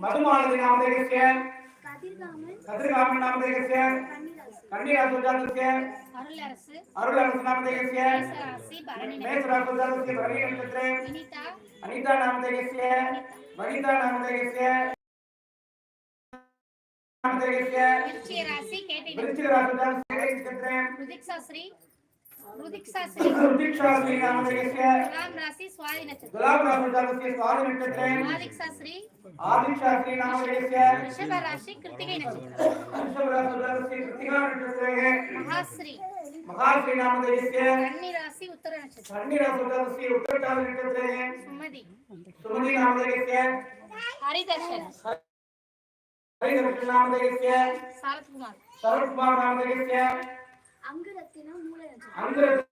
மதுமாலதி நாமதேகசிய கதிர்காமன் நாமதேகசிய கன்னிராசு ஜாதகசிய அருளரசு நாமதேகசிய மேசராசு ஜாதகசிய பரணி நட்சத்திர அனிதா நாமதேகசிய வனிதா நாமதேகசிய நாமதேகசிய விருச்சிக ராசி கேட்டை விருச்சிக ராசி ஜாதகசிய நட்சத்திர రుదిక్షా శ్రీ తులాం రాశి స్వాతి నక్షత్రం తులాం రాశి స్వాతి నక్షత్రం ఆదిక్షా శ్రీ ఆదిక్షా శ్రీ నామదేశ్య వృషభ రాశి కృతికై నక్షత్రం వృషభ రాశి కృతికై నక్షత్రం మహాశ్రీ మహాశ్రీ నామదేశ్య కన్ని రాశి ఉత్తర నక్షత్రం కన్ని రాశి ఉత్తర రాశి ఉత్తర నక్షత్రం సుమది సుమది నామదేశ్య హరిదర్శన్ హరిదర్శన్ నామదేశ్య శరత్ కుమార్ శరత్ కుమార్ నామదేశ్య அங்குரத்தினம் மூல நட்சத்திரம்